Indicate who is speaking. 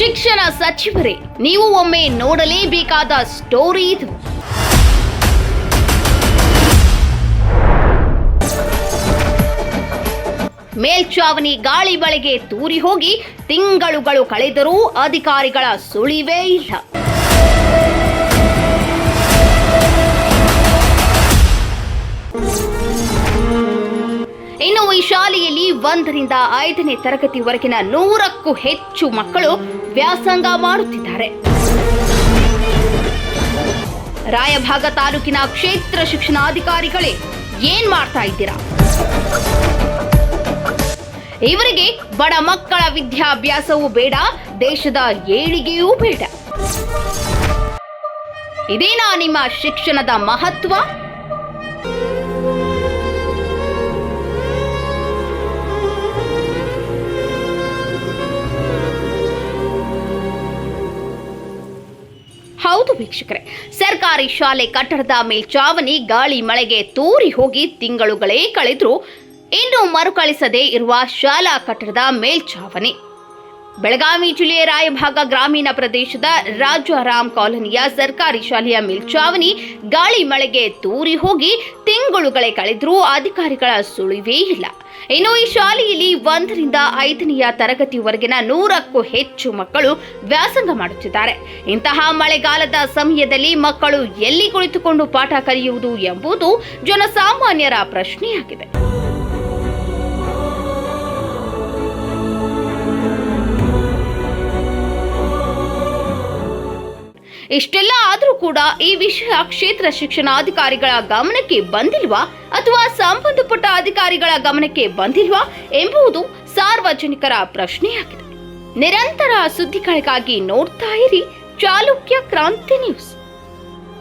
Speaker 1: ಶಿಕ್ಷಣ ಸಚಿವರೇ, ನೀವು ಒಮ್ಮೆ ನೋಡಲೇಬೇಕಾದ ಸ್ಟೋರಿ ಇದು. ಮೇಲ್ಚಾವಣಿ ಗಾಳಿ ಬಳಿಗೆ ತೂರಿ ಹೋಗಿ ತಿಂಗಳುಗಳು ಕಳೆದರೂ ಅಧಿಕಾರಿಗಳ ಸುಳಿವೇ ಇಲ್ಲ. ಶಾಲೆಯಲ್ಲಿ ಒಂದರಿಂದ ಐದನೇ ತರಗತಿವರೆಗಿನ ನೂರಕ್ಕೂ ಹೆಚ್ಚು ಮಕ್ಕಳು ವ್ಯಾಸಂಗ ಮಾಡುತ್ತಿದ್ದಾರೆ. ರಾಯಭಾಗ ತಾಲೂಕಿನ ಕ್ಷೇತ್ರ ಶಿಕ್ಷಣಾಧಿಕಾರಿಗಳೇ ಏನ್ ಮಾಡ್ತಾ ಇದ್ದೀರಾ? ಇವರಿಗೆ ಬಡ ಮಕ್ಕಳ ವಿದ್ಯಾಭ್ಯಾಸವೂ ಬೇಡ, ದೇಶದ ಏಳಿಗೆಯೂ ಬೇಡ. ಇದೇನಾ ನಿಮ್ಮ ಶಿಕ್ಷಣದ ಮಹತ್ವ? ಹೌದು ವೀಕ್ಷಕರೇ, ಸರ್ಕಾರಿ ಶಾಲೆ ಕಟ್ಟಡದ ಮೇಲ್ಚಾವಣಿ ಗಾಳಿ ಮಳೆಗೆ ತೂರಿ ಹೋಗಿ ತಿಂಗಳುಗಳೇ ಕಳೆದರೂ ಇನ್ನೂ ಮರುಕಳಿಸದೇ ಇರುವ ಶಾಲಾ ಕಟ್ಟಡದ ಮೇಲ್ಚಾವಣಿ. ಬೆಳಗಾವಿ ಜಿಲ್ಲೆಯ ರಾಯಭಾಗ ಗ್ರಾಮೀಣ ಪ್ರದೇಶದ ರಾಜಾರಾಮ್ ಕಾಲೋನಿಯ ಸರ್ಕಾರಿ ಶಾಲೆಯ ಮೇಲ್ಚಾವಣಿ ಗಾಳಿ ಮಳೆಗೆ ತೂರಿ ಹೋಗಿ ತಿಂಗಳುಗಳೇ ಕಳೆದರೂ ಅಧಿಕಾರಿಗಳ ಸುಳಿವೇ ಇಲ್ಲ. ಇನ್ನು ಈ ಶಾಲೆಯಲ್ಲಿ ಒಂದರಿಂದ ಐದನೆಯ ತರಗತಿವರೆಗಿನ ನೂರಕ್ಕೂ ಹೆಚ್ಚು ಮಕ್ಕಳು ವ್ಯಾಸಂಗ ಮಾಡುತ್ತಿದ್ದಾರೆ. ಇಂತಹ ಮಳೆಗಾಲದ ಸಮಯದಲ್ಲಿ ಮಕ್ಕಳು ಎಲ್ಲಿ ಕುಳಿತುಕೊಂಡು ಪಾಠ ಕಲಿಯುವುದು ಎಂಬುದು ಜನಸಾಮಾನ್ಯರ ಪ್ರಶ್ನೆಯಾಗಿದೆ. ಇಷ್ಟೆಲ್ಲ ಆದರೂ ಕೂಡ ಈ ವಿಷಯ ಕ್ಷೇತ್ರ ಶಿಕ್ಷಣಾಧಿಕಾರಿಗಳ ಗಮನಕ್ಕೆ ಬಂದಿಲ್ವಾ ಅಥವಾ ಸಂಬಂಧಪಟ್ಟ ಅಧಿಕಾರಿಗಳ ಗಮನಕ್ಕೆ ಬಂದಿಲ್ವಾ ಎಂಬುದು ಸಾರ್ವಜನಿಕರ ಪ್ರಶ್ನೆಯಾಗಿದೆ. ನಿರಂತರ ಸುದ್ದಿಗಳಿಗಾಗಿ ನೋಡ್ತಾ ಇರಿ ಚಾಲುಕ್ಯ ಕ್ರಾಂತಿ ನ್ಯೂಸ್.